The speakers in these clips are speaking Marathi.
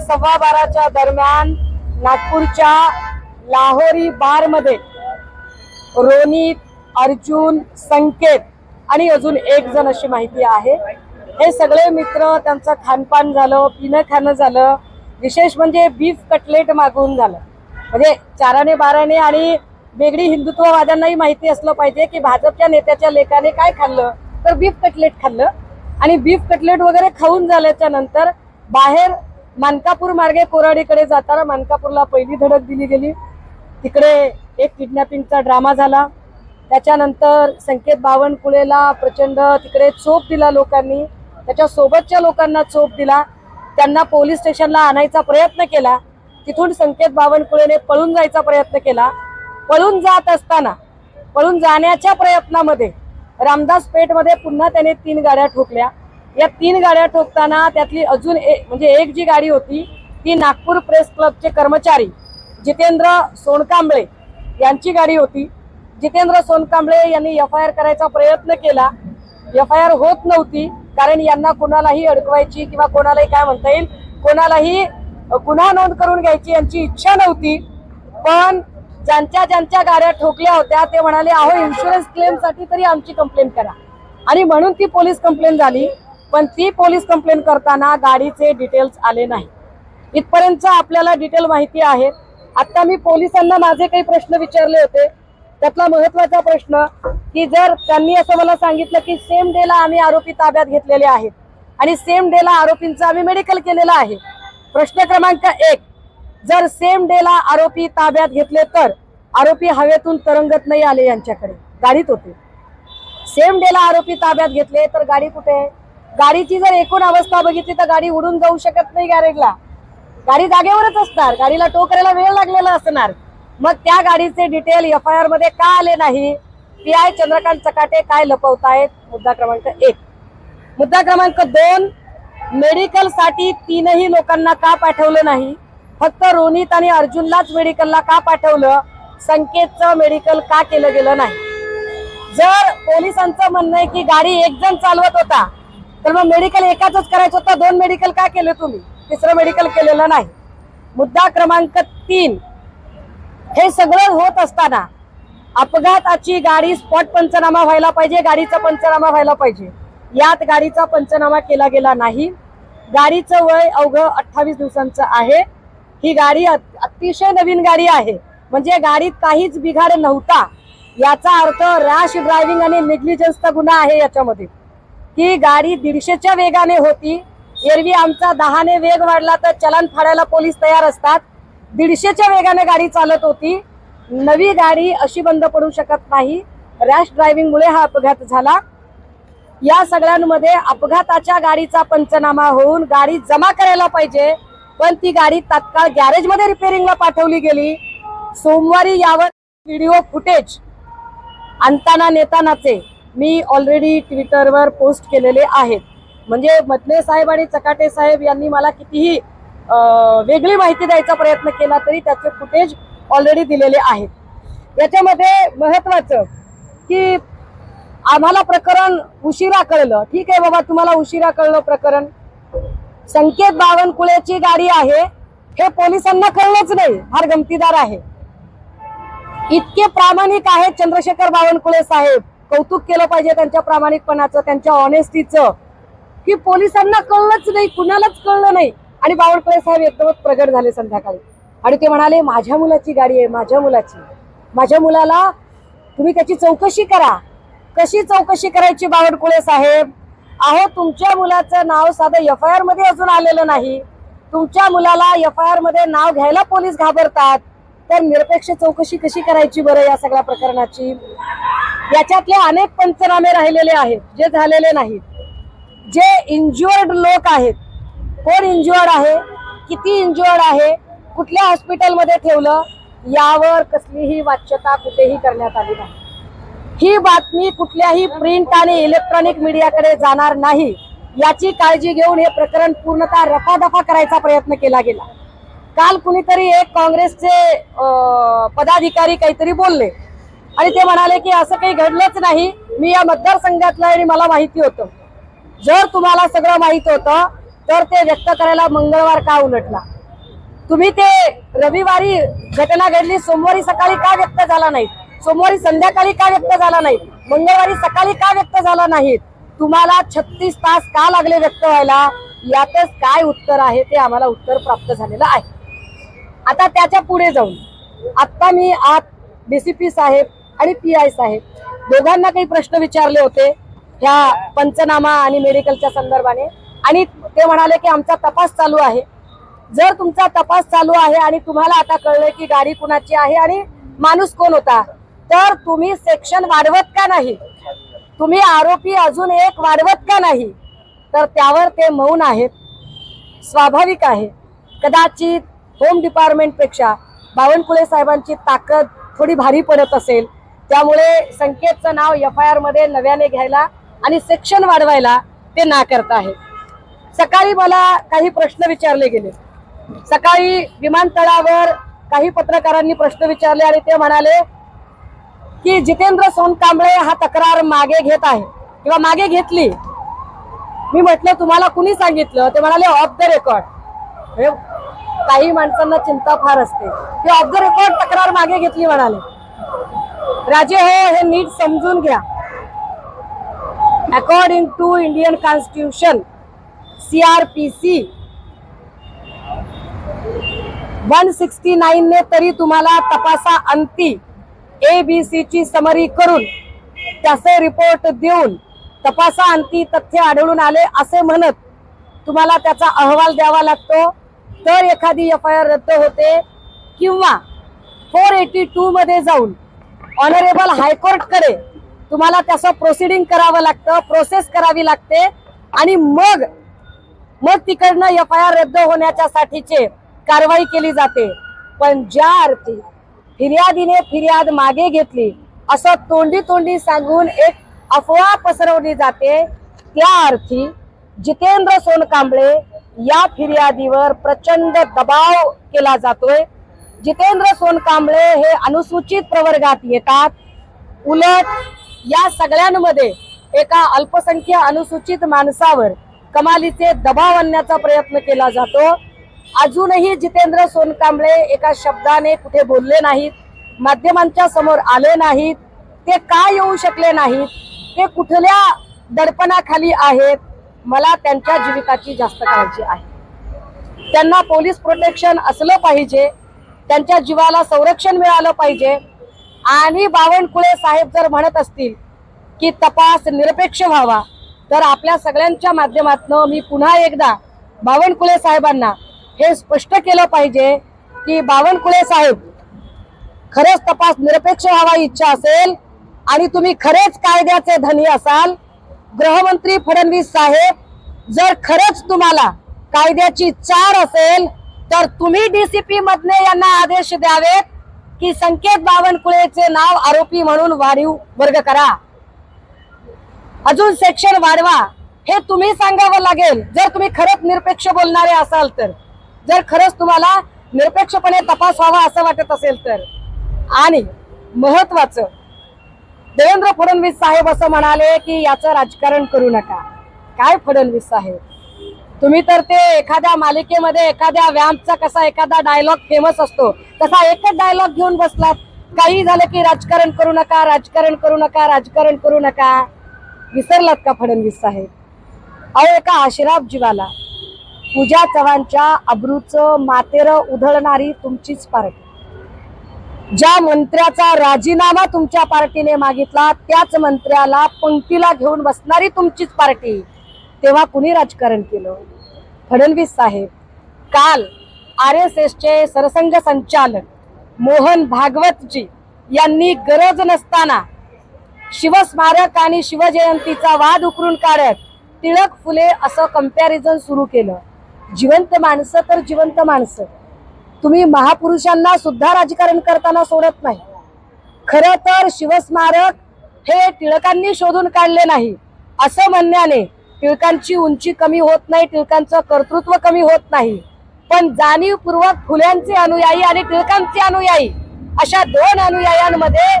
सव्वा बाराच्या दरम्यान नागपूरच्या लाहोरी बारमध्ये रोनित अर्जुन संकेत आणि अजून एक जण अशी माहिती आहे. हे सगळे मित्र त्यांचं खानपान झालं पिणं खाणं झालं विशेष म्हणजे बीफ कटलेट मागवून झालं. म्हणजे चाराने बाराने आणि वेगळी हिंदुत्ववाद्यांनाही माहिती असलं पाहिजे की भाजपच्या नेत्याच्या लेखाने काय खाल्लं? तर बीफ कटलेट खाल्लं. आणि बीफ कटलेट वगैरे खाऊन झाल्याच्यानंतर बाहेर मानकापूर मार्गे कोराडीकडे जाताना मानकापूरला पहिली धडक दिली गेली. तिकडे एक किडनॅपिंगचा ड्रामा झाला. त्याच्यानंतर संकेत बावनकुळेला प्रचंड तिकडे चोप दिला लोकांनी. त्याच्या सोबतच्या लोकांना चोप दिला. त्यांना पोलीस स्टेशनला आणायचा प्रयत्न केला. तिथून संकेत बावनकुळेने पळून जायचा प्रयत्न केला. पळून जात असताना पळून जाण्याच्या प्रयत्नामध्ये रामदास पेठमध्ये पुन्हा त्याने तीन गाड्या ठोकल्या. या तीन गाड्या ठोकताना त्यातली अजून एक म्हणजे एक जी गाडी होती ती नागपूर प्रेस क्लबचे कर्मचारी जितेंद्र सोनकांबळे यांची गाडी होती. जितेंद्र सोनकांबळे यांनी एफ आय आर करायचा प्रयत्न केला. एफ आय आर होत नव्हती कारण यांना कोणालाही अडकवायची किंवा कोणालाही काय म्हणता येईल कोणालाही गुन्हा नोंद करून घ्यायची यांची इच्छा नव्हती. पण ज्यांच्या ज्यांच्या गाड्या ठोकल्या होत्या ते म्हणाले अहो इन्शुरन्स क्लेमसाठी तरी आमची कंप्लेंट करा. आणि म्हणून ती पोलीस कंप्लेंट झाली पण ती पोलीस कंप्लेंट करताना गाडीचे डिटेल्स आले नाही. इथपर्यंत आपल्याला डिटेल माहिती आहे. आता मी पोलिसांना माझे काही प्रश्न विचारले होते. त्यातला महत्त्वाचा प्रश्न की जर त्यांनी असं मला सांगितलं की सेम डेला आम्ही आरोपी ताब्यात घेतलेले आहेत आणि सेम डेला आरोपींचं आम्ही मेडिकल केलेला आहे. प्रश्न क्रमांक एक जर सेम डेला आरोपी ताब्यात घेतले तर आरोपी हवेतून तरंगत नाही आले यांच्याकडे. गाडीत होते. सेम डेला आरोपी ताब्यात घेतले तर गाडी कुठे आहे? गाडीची जर एकूण अवस्था बघितली तर गाडी उडून जाऊ शकत नाही गॅरेजला गाडी जागेवरच असणार. गाडीला टो करायला वेळ लागलेला असणार. मग त्या गाडीचे डिटेल एफ आय आरमध्ये का आले नाही? पी आय चंद्रकांत चकाटे काय लपवतायत? मुद्दा क्रमांक एक. मुद्दा क्रमांक दोन मेडिकलसाठी तीनही लोकांना का पाठवलं नाही? फक्त रोनित आणि अर्जुनलाच मेडिकलला का पाठवलं? संकेतचं मेडिकल का केलं गेलं नाही? जर पोलिसांचं म्हणणं आहे की गाडी एक जण चालवत होता तर मग मेडिकल एकाच करायचं होतं? दोन मेडिकल का केलं तुम्ही? तिसरं मेडिकल केलेलं नाही. मुद्दा क्रमांक तीन. हे सगळं होत असताना अपघाताची गाडी स्पॉट पंचनामा व्हायला पाहिजे गाडीचा पंचनामा व्हायला पाहिजे. यात गाडीचा पंचनामा केला गेला नाही. गाडीचं वय अवघं अठ्ठावीस दिवसांचं आहे. ही गाडी अतिशय नवीन गाडी आहे. म्हणजे गाडीत काहीच बिघाड नव्हता. याचा अर्थ रॅश ड्रायव्हिंग आणि नेग्लिजन्सचा गुन्हा आहे याच्यामध्ये. ही गाडी दीडशेच्या वेगाने होती. एरवी आमचा दहाने वेग वाढला तर चलन फाडायला पोलीस तयार असतात. दीडशेच्या वेगाने गाडी चालत होती. नवी गाडी अशी बंद पडू शकत नाही. रॅश ड्रायव्हिंगमुळे हा अपघात झाला. या सगळ्यांमध्ये अपघाताच्या गाडीचा पंचनामा होऊन गाडी जमा करायला पाहिजे. पण ती गाडी तात्काळ गॅरेजमध्ये रिपेअरिंगला पाठवली गेली. सोमवारी यावर व्हिडिओ फुटेज आणताना नेतानाचे मी ऑलरेडी ट्विटरवर पोस्ट केलेले आहेत. म्हणजे मतले साहेब आणि चकाटे साहेब यांनी मला कितीही वेगळी माहिती द्यायचा प्रयत्न केला तरी त्याचे फुटेज ऑलरेडी दिलेले आहेत. याच्यामध्ये महत्वाचं की आम्हाला प्रकरण उशिरा कळलं. ठीक आहे बाबा तुम्हाला उशिरा कळलं प्रकरण. संकेत बावनकुळेची गाडी आहे. हे पोलिसांना कळलंच नाही. फार गमतीदार आहे. इतके प्रामाणिक आहेत चंद्रशेखर बावनकुळे साहेब. कौतुक केलं पाहिजे त्यांच्या प्रामाणिकपणाचं त्यांच्या ऑनेस्टीचं की पोलिसांना कळलंच नाही कुणालाच कळलं नाही. आणि बावनकुळे साहेब एकदमच प्रगट झाले संध्याकाळी. आणि ते म्हणाले माझ्या मुलाची गाडी आहे माझ्या मुलाची. माझ्या मुलाला तुम्ही त्याची चौकशी करा. कशी चौकशी करायची बावनकुळे साहेब? अहो तुमच्या मुलाचं नाव साधं एफ आय आरमध्ये अजून आलेलं नाही. तुमच्या मुलाला एफ आय आरमध्ये नाव घ्यायला पोलीस घाबरतात. तर निरपेक्ष चौकशी कशी करायची बरं या सगळ्या प्रकरणाची? याच्यातले अनेक पंचनामे राहिलेले आहेत जे झालेले नाहीत. जे इंज्युअर्ड लोक आहेत. कोण इंज्युअर्ड आहे? किती इंज्युअर्ड आहे? कुठल्या हॉस्पिटलमध्ये ठेवलं? यावर कसलीही वाच्यता कुठेही करण्यात आली नाही. ही बातमी कुठल्याही प्रिंट आणि इलेक्ट्रॉनिक मीडियाकडे जाणार नाही. याची काळजी घेऊन हे प्रकरण पूर्णतः रफादफा करायचा प्रयत्न केला गेला. काल कुणीतरी एक काँग्रेसचे पदाधिकारी काहीतरी बोलले. आणि ते म्हणाले की असं काही घडलंच नाही. मी या मतदारसंघातलं आणि मला माहिती होतं. जर तुम्हाला सगळं माहीत होतं तर ते व्यक्त करायला मंगळवार का उलटला? तुम्ही ते रविवारी घटना घडली सोमवारी सकाळी का व्यक्त झाला नाही? सोमवारी संध्याकाळी का व्यक्त झाला नाही? मंगळवारी सकाळी का व्यक्त झाला नाही? तुम्हाला छत्तीस तास का लागले व्यक्त व्हायला? यातच काय उत्तर आहे ते आम्हाला उत्तर प्राप्त झालेलं आहे. आता त्याच्या पुढे जाऊन आता मी आत डीसीपी साहेब आणि पी आय साहेब दोघांना काही प्रश्न विचारले होते ह्या पंचनामा आणि मेडिकलच्या संदर्भाने. आणि ते म्हणाले की आमचा तपास चालू आहे. जर तुमचा तपास चालू आहे आणि तुम्हाला आता कळलं की गाडी कुणाची आहे आणि माणूस कोण होता तर तुम्ही सेक्शन वाढवत का नाही? तुम्ही आरोपी अजून एक वाढवत का नाही? तर त्यावर ते मौन आहेत. स्वाभाविक आहे. कदाचित होम डिपार्टमेंटपेक्षा बावनकुळे साहेबांची ताकद थोडी भारी पडत असेल. त्यामुळे संकेतचं नाव एफ आय आरमध्ये नव्याने घ्यायला आणि सेक्शन वाढवायला ते ना करत आहे सकाळी मला काही प्रश्न विचारले गेले. सकाळी विमानतळावर काही पत्रकारांनी प्रश्न विचारले आणि ते म्हणाले की जितेंद्र सोनकांबळे हा तक्रार मागे घेत आहे किंवा मागे घेतली. मी म्हटलं तुम्हाला कुणी सांगितलं? ते म्हणाले ऑफ द रेकॉर्ड हे काही माणसांना चिंता फार असते. की ऑफ द रेकॉर्ड तक्रार मागे घेतली म्हणाले. राजे हो हे नीट समजून घ्या. According to Indian constitution CrPC one sixty nine ने तरी तुम्हाला तपासा अंती. ए बी सी ची समरी करून त्याचे रिपोर्ट देऊन तपासा अंती तथ्य आढळून आले असे म्हणत तुम्हाला त्याचा अहवाल द्यावा लागतो. तर एखादी एफ आय आर रद्द होते किंवा फोर एटी टू मध्ये जाऊन ऑनरेबल हायकोर्टकडे तुम्हाला त्याचं प्रोसिडिंग करावं लागतं प्रोसेस करावी लागते आणि मग मग तिकडनं एफ आय आर रद्द होण्याच्या साठीचे कारवाई केली जाते. पण ज्या अर्थी फिर्यादीने फिर्याद मागे घेतली. असं तोंडी तोंडी सांगून एक अफवा पसरवली जाते. त्या अर्थी जितेंद्र सोनकांबळे या फिर्यादीवर प्रचंड दबाव केला जातोय. जितेंद्र सोनकांबळे हे अनुसूचित प्रवर्गात येतात. उलट या सगळ्यांमध्ये एका अल्पसंख्य अनुसूचित माणसावर कमालीचे दबाव आणण्याचा प्रयत्न केला जातो. अजूनही जितेंद्र सोनकांबळे एका शब्दाने कुठे बोलले नाहीत माध्यमांच्या समोर आले नाहीत ते का येऊ शकले नाहीत ते कुठल्या दडपणाखाली आहेत मला त्यांच्या जीविकाची जास्त काळजी आहे. त्यांना पोलीस प्रोटेक्शन असलं पाहिजे त्यांच्या जीवाला संरक्षण मिळालं पाहिजे आणि बावनकुळे साहेब जर म्हणत असतील की तपास निरपेक्ष व्हावा तर आपल्या सगळ्यांच्या माध्यमातून मी पुन्हा एकदा बावनकुळे साहेबांना हे स्पष्ट केलं पाहिजे की बावनकुळे साहेब खरंच तपास निरपेक्ष व्हावा इच्छा असेल आणि तुम्ही खरेच कायद्याचे धनी असाल गृहमंत्री फडणवीस साहेब जर खरंच तुम्हाला कायद्याची चार असेल तर तुम्ही डीसीपी मधने यांना आदेश द्यावेत की संकेत बावनकुळेचे नाव आरोपी म्हणून वाढीव वर्ग करा. अजून सेक्शन वाढवा हे तुम्ही सांगावं लागेल. जर तुम्ही खरंच निरपेक्ष बोलणारे असाल तर. जर खरंच तुम्हाला निरपेक्षपणे तपास व्हावा असं वाटत असेल तर. आणि महत्वाचं देवेंद्र फडणवीस साहेब असं म्हणाले की याचं राजकारण करू नका. काय फडणवीस साहेब? तुम्ही तर ते एखाद्या मालिकेमध्ये एखाद्या व्यायामचा कसा एखादा डायलॉग फेमस असतो तसा एकच डायलॉग घेऊन बसलात. काही झालं की राजकारण करू नका राजकारण करू नका राजकारण करू नका. विसरलात का फडणवीस साहेब? अहो एका आशिराब जीवाला पूजा चव्हाणच्या अब्रूचं मातेर उधळणारी तुमचीच पार्टी. ज्या मंत्र्याचा राजीनामा तुमच्या पार्टीने मागितला त्याच मंत्र्याला पंक्तीला घेऊन बसणारी तुमचीच पार्टी. तेव्हा कुणी राजकारण केलं? फडणवीस साहेब. काल आर एस एसचे सरसंघ संचालक मोहन भागवतजी यांनी गरज नसताना शिवस्मारक आणि शिवजयंतीचा वाद उकरून काढत टिळक फुले असं कंपॅरिझन सुरू केलं. जिवंत माणसं तर जिवंत माणसं. तुम्ही महापुरुषांना सुद्धा राजकारण करताना सोडत नाही. खर तर शिवस्मारक हे टिळकांनी शोधून काढले नाही. असं म्हणण्याने टिळकांची उंची कमी होत नाही टिळकांचं कर्तृत्व कमी होत नाही. पण जाणीवपूर्वक फुल्यांचे अनुयायी आणि टिळकांचे अनुयायी अशा दोन अनुयायांमध्ये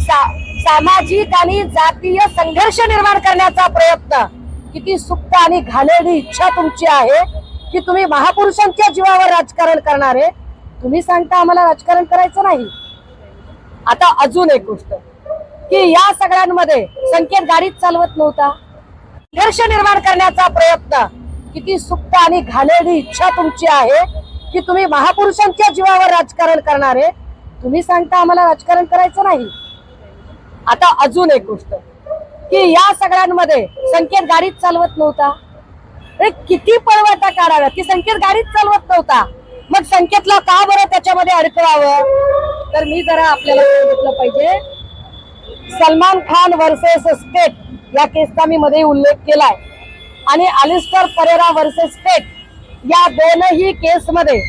सा- सामाजिक आणि जातीय संघर्ष निर्माण करण्याचा प्रयत्न. किती सुप्त आणि घाणेरडी इच्छा तुमची आहे. की तुम्ही महापुरुषांच्या जीवावर राजकारण करणारे तुम्ही सांगता आम्हाला राजकारण करायचं नाही. आता अजून एक गोष्ट की या सगळ्यांमध्ये संकेत गाडीच चालवत नव्हता. संघर्ष निर्माण करण्याचा प्रयत्न किती सुप्त आणि घाणेरडी इच्छा तुमची आहे की तुम्ही महापुरुषांच्या जीवावर राजकारण करणारे तुम्ही सांगता आम्हाला राजकारण करायचं नाही. आता अजून एक गोष्ट की या सगळ्यांमध्ये संकेत गाडीच चालवत नव्हता. किती पळवाटा काढाव्या की संकेत गाडीच चालवत नव्हता. मग संकेतला का बरं त्याच्यामध्ये अडकवावं? तर मी जरा आपल्याला सांगितलं पाहिजे. सलमान खान वर्सेस स्टेट या केसचा मी मध्ये उल्लेख केलाय. आणि अलिस्टर परेरा वर्सेस स्टेट या दोनही केसमध्ये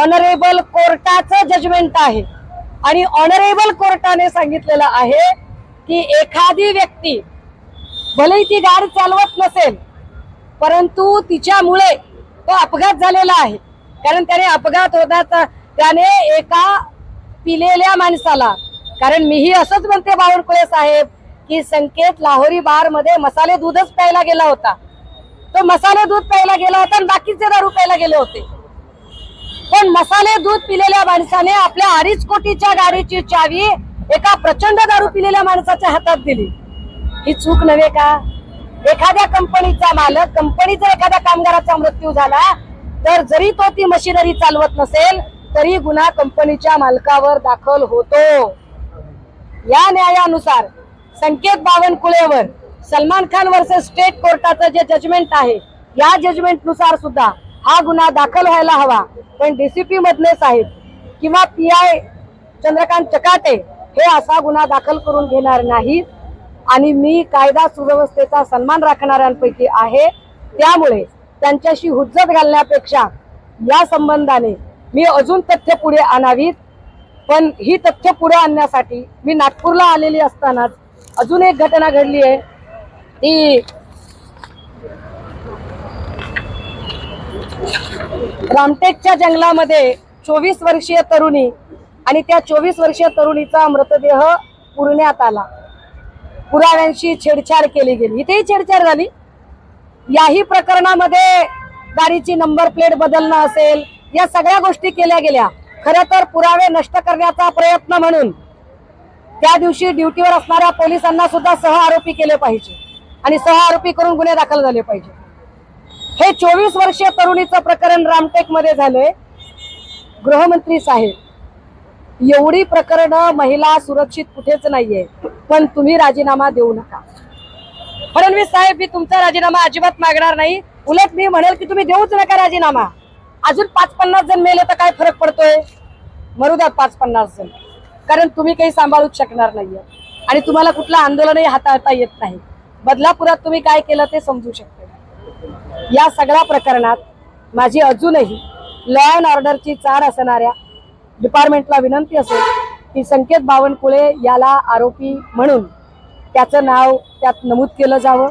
ऑनरेबल कोर्टाचं जजमेंट आहे. आणि ऑनरेबल कोर्टाने सांगितलेलं आहे की एखादी व्यक्ती भलेही ती गाडी चालवत नसेल परंतु तिच्यामुळे तो अपघात झालेला आहे. कारण त्याने अपघात होता त्याने एका पिलेल्या माणसाला कारण मीही असंच म्हणते बावनकुळे साहेब की संकेत लाहोरी बारमध्ये मसाले दूधच प्यायला गेला होता. तो मसाले दूध प्यायला गेला होता आणि बाकीचे दारू प्यायला गेले होते. पण मसाले दूध पिलेल्या माणसाने आपल्या अडीच कोटीच्या गाडीची चावी एका प्रचंड दारू पिलेल्या माणसाच्या हातात दिली. ही चूक नव्हे का? एखाद्या कंपनीचा मालक कंपनी जर एखाद्या कामगाराचा मृत्यू झाला तर जरी तो ती मशिनरी चालवत नसेल तरी गुन्हा कंपनीच्या मालकावर दाखल होतो. या न्यायानुसार संकेत बावनकुळेवर सलमान खान वर्सेस स्टेट कोर्टाचं जे जजमेंट आहे या जजमेंटनुसार सुद्धा हा गुन्हा दाखल व्हायला हवा. पण डीसीपी मधले साहेब किंवा पी आय चंद्रकांत चकाटे हे असा गुन्हा दाखल करून घेणार नाहीत. आणि मी कायदा सुव्यवस्थेचा सन्मान राखणाऱ्यांपैकी आहे. त्यामुळे त्यांच्याशी हुज्जत घालण्यापेक्षा या संबंधाने मी अजून तथ्य पुढे आणावीत. पण ही तथ्य पुढे आणण्यासाठी मी नागपूरला आलेली असतानाच अजून एक घटना घडली आहे. ती रामटेकच्या जंगलामध्ये चोवीस वर्षीय तरुणी आणि त्या चोवीस वर्षीय तरुणीचा मृतदेह पुरण्यात आला. पुराव्यांशी छेडछाड केली गेली. इथेही छेडछाड झाली. याही प्रकरणामध्ये गाडीची नंबर प्लेट बदलणं असेल या सगळ्या गोष्टी केल्या गेल्या. खरं तर पुरावे नष्ट करण्याचा प्रयत्न म्हणून त्या दिवशी ड्युटीवर असणाऱ्या पोलिसांना सुद्धा सह आरोपी केले पाहिजे आणि सह आरोपी करून गुन्हे दाखल झाले पाहिजे. हे चोवीस वर्षीय तरुणीचं प्रकरण रामटेकमध्ये झालंय. गृहमंत्री साहेब एवढी प्रकरण महिला सुरक्षित कुठेच नाहीये. पण तुम्ही राजीनामा देऊ नका. फडणवीस साहेब मी तुमचा राजीनामा अजिबात मागणार नाही. उलट मी म्हणेल की तुम्ही देऊच नका राजीनामा. अजून पाच पन्नास जण मेले तर काय फरक पडतोय? मरू द्या पाच पन्नास जण. कारण तुम्ही काही सांभाळूच शकणार नाहीये. आणि तुम्हाला कुठलं आंदोलनही हाताळता येत नाही. बदलापुरात तुम्ही काय केलं ते समजू शकते. या सगळ्या प्रकरणात माझी अजूनही लॉ अँड ऑर्डरची चार असणाऱ्या डिपार्टमेंटला विनंती असेल की संकेत बावनकुळे याला आरोपी म्हणून त्याचं नाव त्यात नमूद केलं जावं.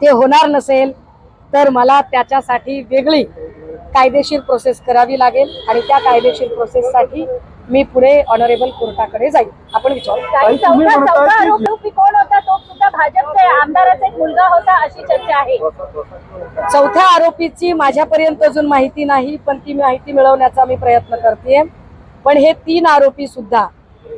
ते होणार नसेल तर मला त्याच्यासाठी वेगळी कायदेशीर प्रोसेस करावी लागेल आणि त्या कायदेशीर प्रोसेससाठी मी पुढे ऑनरेबल कोर्टाकडे जाईल आपण विचारू. कोण होता? तो सुद्धा आमदाराचा एक मुलगा होता अशी चर्चा आहे. चौथ्या आरोपीची माझ्यापर्यंत अजून माहिती नाही पण ती माहिती मिळवण्याचा मी प्रयत्न करते पण हे तीन आरोपी सुद्धा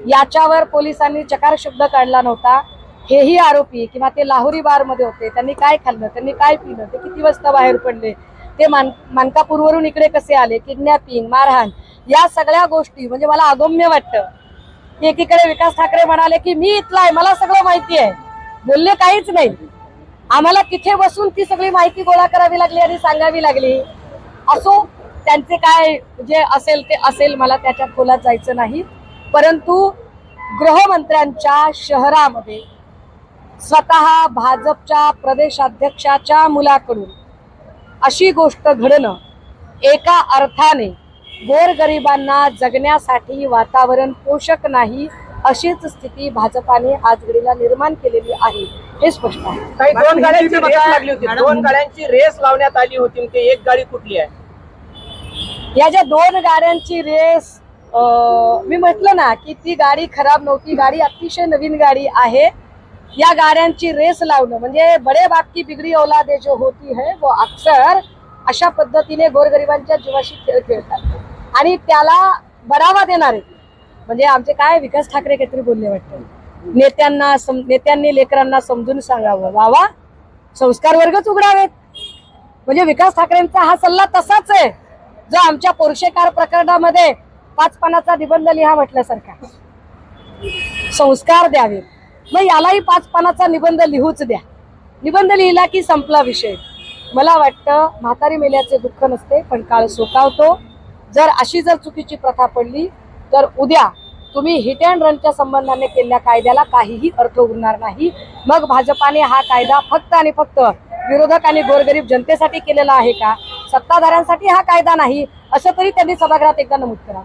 याच्यावर पोलिसांनी चकार शब्द काढला नव्हता. हेही आरोपी किंवा ते लाहोरी बारमध्ये होते त्यांनी काय खाल्लं त्यांनी काय पिलं ते किती वाजता बाहेर पडले ते मान मानकापूरवरून इकडे कसे आले किडनॅपिंग मारहाण या सगळ्या गोष्टी म्हणजे मला अगम्य वाटतं. की एकीकडे विकास ठाकरे म्हणाले की मी इथला आहे मला सगळं माहिती आहे. बोलले काहीच नाही. आम्हाला तिथे बसून ती सगळी माहिती गोळा करावी लागली आणि सांगावी लागली. असो त्यांचे काय जे असेल ते असेल मला त्याच्यात खोलात जायचं नाही. परंतु गृहमंत्र्यांच्या शहरामध्ये स्वतः भाजपच्या प्रदेशाध्यक्षाच्या मुलाकडून अशी गोष्ट घडणं एका अर्थाने गोरगरिबांना जगण्यासाठी वातावरण पोषक नाही अशीच स्थिती भाजपाने आज घडीला निर्माण केलेली आहे हे स्पष्ट आहे. काही दोन गाड्यांची रेस लावण्यात आली होती. ते एक गाडी कुठली आहे? या ज्या दोन गाड्यांची रेस मी म्हटलं ना की ती गाडी खराब नव्हती गाडी अतिशय नवीन गाडी आहे. या गाड्यांची रेस लावणं म्हणजे बडे बाप की बिगडी औलादे जो होती है वो अक्सर अशा पद्धतीने गोरगरिबांच्या जीवाशी खेळ खेळतात. आणि त्याला बढावा देणारे म्हणजे आमचे काय विकास ठाकरे काहीतरी बोलले वाटतं. नेत्यांना सम नेत्यांनी लेकरांना समजून सांगावं. वावा संस्कार वर्गच उघडावेत. म्हणजे विकास ठाकरेंचा हा सल्ला तसाच आहे. जो आमच्या पोरशेकार प्रकरणामध्ये पाच पानाचा निबंध लिहा म्हटल्यासारखा. संस्कार द्यावे. मग यालाही पाच पानाचा निबंध लिहूच द्या. निबंध लिहिला की संपला विषय. मला वाटतं म्हातारी मेल्याचे दुःख नसते पण काळ सोकावतो जर अशी जर चुकीची प्रथा पडली तर उद्या तुम्ही हिट अँड रनच्या संबंधाने केलेल्या कायद्याला काहीही अर्थ उरणार नाही. मग भाजपाने हा कायदा फक्त आणि फक्त विरोधक आणि गोरगरीब जनतेसाठी केलेला आहे का? सत्ताधाऱ्यांसाठी हा कायदा नाही असं तरी त्यांनी सभागृहात एकदा नमूद करा